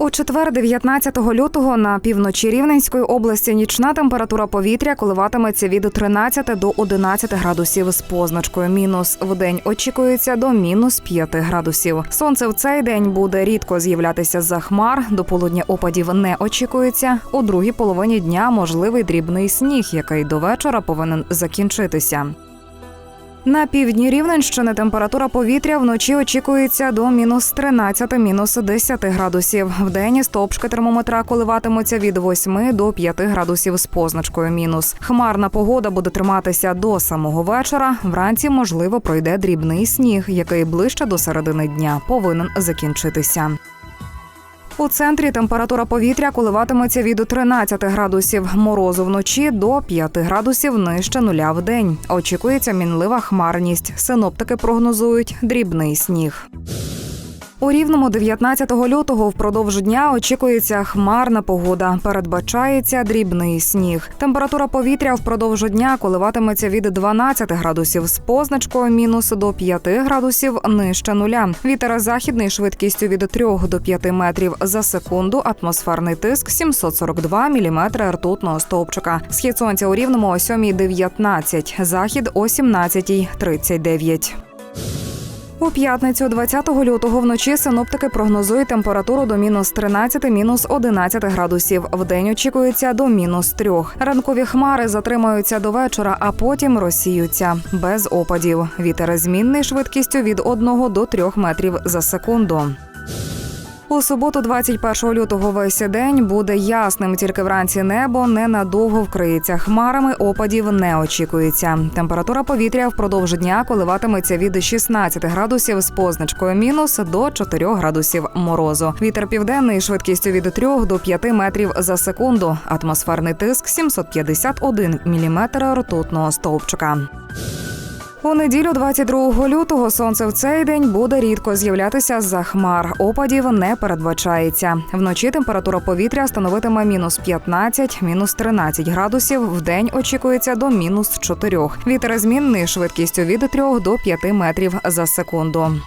У четвер, 19 лютого, на півночі Рівненської області нічна температура повітря коливатиметься від 13 до 11 градусів з позначкою мінус. Вдень очікується до мінус 5 градусів. Сонце в цей день буде рідко з'являтися за хмар. До полудня опадів не очікується. У другій половині дня можливий дрібний сніг, який до вечора повинен закінчитися. На півдні Рівненщини температура повітря вночі очікується до мінус 13, мінус 10 градусів. Вдень стовпчики термометра коливатимуться від 8 до 5 градусів з позначкою мінус. Хмарна погода буде триматися до самого вечора. Вранці, можливо, пройде дрібний сніг, який ближче до середини дня повинен закінчитися. У центрі температура повітря коливатиметься від 13 градусів морозу вночі до 5 градусів нижче нуля в день. Очікується мінлива хмарність. Синоптики прогнозують дрібний сніг. У рівному 19 лютого впродовж дня очікується хмарна погода. Передбачається дрібний сніг. Температура повітря впродовж дня коливатиметься від 12 градусів з позначкою мінус до 5 градусів нижче нуля. Вітер західний швидкістю від 3 до 5 метрів за секунду. Атмосферний тиск 742 міліметри ртутного стовпчика. Схід сонця у рівному о 7.19, захід о 17.39. У п'ятницю, 20 лютого, вночі синоптики прогнозують температуру до мінус 13, мінус 11 градусів. Вдень очікується до мінус 3. Ранкові хмари затримаються до вечора, а потім розсіються без опадів. Вітер змінний швидкістю від 1 до 3 метрів за секунду. У суботу, 21 лютого, весь день буде ясним. Тільки вранці небо ненадовго вкриється хмарами. Опадів не очікується. Температура повітря впродовж дня коливатиметься від 16 градусів з позначкою мінус до 4 градусів морозу. Вітер південний швидкістю від 3 до 5 метрів за секунду. Атмосферний тиск 751 міліметр ртутного стовпчика. У неділю, 22 лютого, сонце в цей день буде рідко з'являтися з-за хмар. Опадів не передбачається. Вночі температура повітря становитиме мінус 15, мінус 13 градусів. В день очікується до мінус 4. Вітер змінний швидкістю від 3 до 5 метрів за секунду.